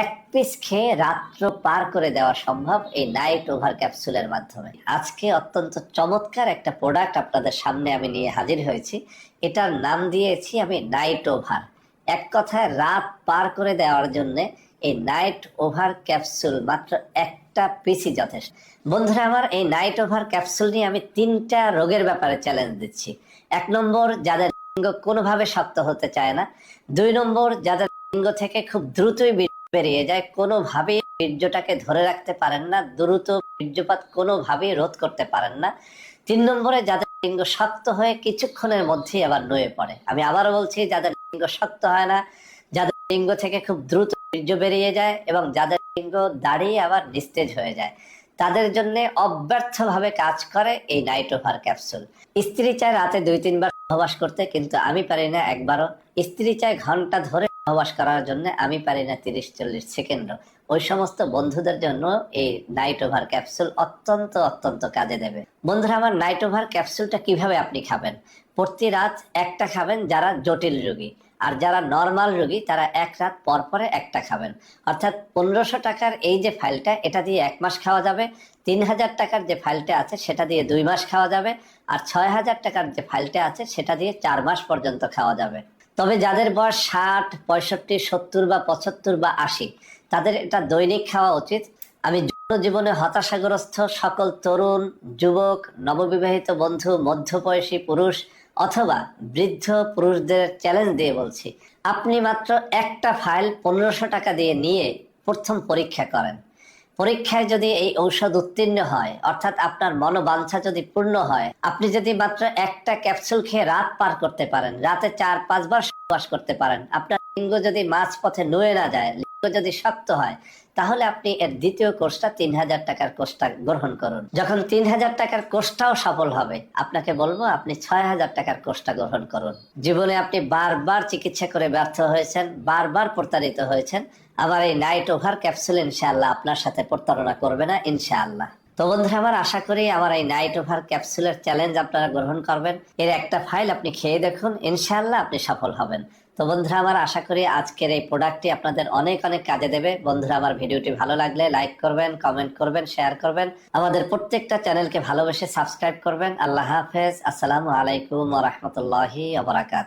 এক পিস খেয়ে রাত্র পার করে দেওয়া সম্ভব এই নাইট ওভার ক্যাপসুলের মাধ্যমে। আজকে অত্যন্ত চমৎকার একটা প্রোডাক্ট আপনাদের সামনে আমি নিয়ে হাজির হয়েছি। এটার নাম দিয়েছি আমি নাইট ওভার এক কথায় রাত পার করে দেওয়ার জন্য এই নাইট ওভার ক্যাপসুল মাত্র একটা পিসই যথেষ্ট। বন্ধুরা আমার, এই নাইট ওভার ক্যাপসুল নিয়ে আমি তিনটা রোগের ব্যাপারে চ্যালেঞ্জ দিচ্ছি। এক নম্বর, যাদের লিঙ্গ কোনোভাবে শক্ত হতে চায় না। দুই নম্বর, যাদের লিঙ্গ থেকে খুব দ্রুতই বীর্য যায়, কোনোভাবেই বীর্যটাকে ধরে রাখতে পারেন না, দ্রুত বীর্যপাত কোনোভাবেই রোধ করতে পারেন না। তিন নম্বরে, যাদের লিঙ্গ শক্ত হয়ে কিছুক্ষণের মধ্যেই আবার নয়ে পড়ে। আমি আবারও বলছি, যাদের লিঙ্গ শক্ত হয় না, যাদের লিঙ্গ থেকে খুব দ্রুত বীর্য বেরিয়ে যায় এবং যাদের লিঙ্গ দাঁড়িয়ে আবার নিস্তেজ হয়ে যায়, তাদের জন্য অব্যর্থভাবে কাজ করে এই নাইট ওভার ক্যাপসুল। স্ত্রী চায় রাতে দুই তিনবার সহবাস করতে, কিন্তু আমি পারি না একবারও। স্ত্রী চায় ঘণ্টা ধরে সহবাস করার জন্য আমি পারি না তিরিশ, চল্লিশ সেকেন্ডও। ওই সমস্ত বন্ধুদের জন্য এই নাইট ওভার ক্যাপসুল অত্যন্ত অত্যন্ত কাজে দেবে। বন্ধুরা, আমার নাইট ওভার ক্যাপসুলটা কীভাবে আপনি খাবেন? প্রতি রাত একটা খাবেন যারা জটিল রোগী। আর যারা নর্মাল রোগী, তারা এক রাত পর পরে একটা খাবেন। অর্থাৎ পনেরোশো টাকার এই যে ফাইলটা, এটা দিয়ে এক মাস খাওয়া যাবে। তিন হাজার টাকার যে ফাইলটা আছে, সেটা দিয়ে দুই মাস খাওয়া যাবে। আর ছয় হাজার টাকার যে ফাইলটা আছে, সেটা দিয়ে চার মাস পর্যন্ত খাওয়া যাবে। তবে যাদের বয়স ষাট, পঁয়ষট্টি, সত্তর বা পঁচাত্তর বা আশি, তাদের এটা দৈনিক খাওয়া উচিত। আমি জীবনে হতাশাগ্রস্ত সকল তরুণ, যুবক, নববিবাহিত বন্ধু, মধ্যবয়সী পুরুষ অথবা বৃদ্ধ পুরুষদের চ্যালেঞ্জ দিয়ে বলছি, আপনি মাত্র একটা ফাইল পনেরোশো টাকা দিয়ে নিয়ে প্রথম পরীক্ষা করেন। পরীক্ষায় যদি এই ঔষধ উত্তীর্ণ হয়, অর্থাৎ আপনার মনোবাঞ্ছা যদি পূর্ণ হয়, আপনি যদি মাত্র একটা ক্যাপসুল খেয়ে রাত পার করতে পারেন, রাতে চার, পাঁচবার সহবাস করতে পারেন, আপনার লিঙ্গ যদি মাঝ পথে নুয়ে না যায়, লিঙ্গ যদি শক্ত হয় তাহলে আপনি এর দ্বিতীয় কোর্সটা তিন হাজার টাকার কোর্সটা গ্রহণ করুন। যখন তিন হাজার টাকার কোর্সটাও সফল হবে, আপনাকে বলব আপনি ছয় হাজার টাকার কোর্সটা গ্রহণ করুন। জীবনে আপনি বারবার চিকিৎসা করে ব্যর্থ হয়েছেন, বারবার প্রতারিত হয়েছেন, আবার এই নাইট ওভার ক্যাপসুল ইনশাআল্লাহ আপনার সাথে প্রতারণা করবে না ইনশাআল্লাহ। তো বন্ধুরা, আমার আশা করি আমার এই নাইট ওভার ক্যাপসুলের চ্যালেঞ্জ আপনারা গ্রহণ করবেন। এর একটা ফাইল আপনি খেয়ে দেখুন, ইনশাআল্লাহ আপনি সফল হবেন। তো বন্ধুরা, আমার আশা করি আজকের এই প্রোডাক্টটি আপনাদের অনেক অনেক কাজে দেবে। বন্ধুরা, আমার ভিডিওটি ভালো লাগলে লাইক করবেন কমেন্ট করবেন শেয়ার করবেন। আমাদের প্রত্যেকটা চ্যানেলকে ভালোবেসে সাবস্ক্রাইব করবেন। আল্লাহ হাফেজ। আসসালামু আলাইকুম রহমতুল্লাহি আবরাকাত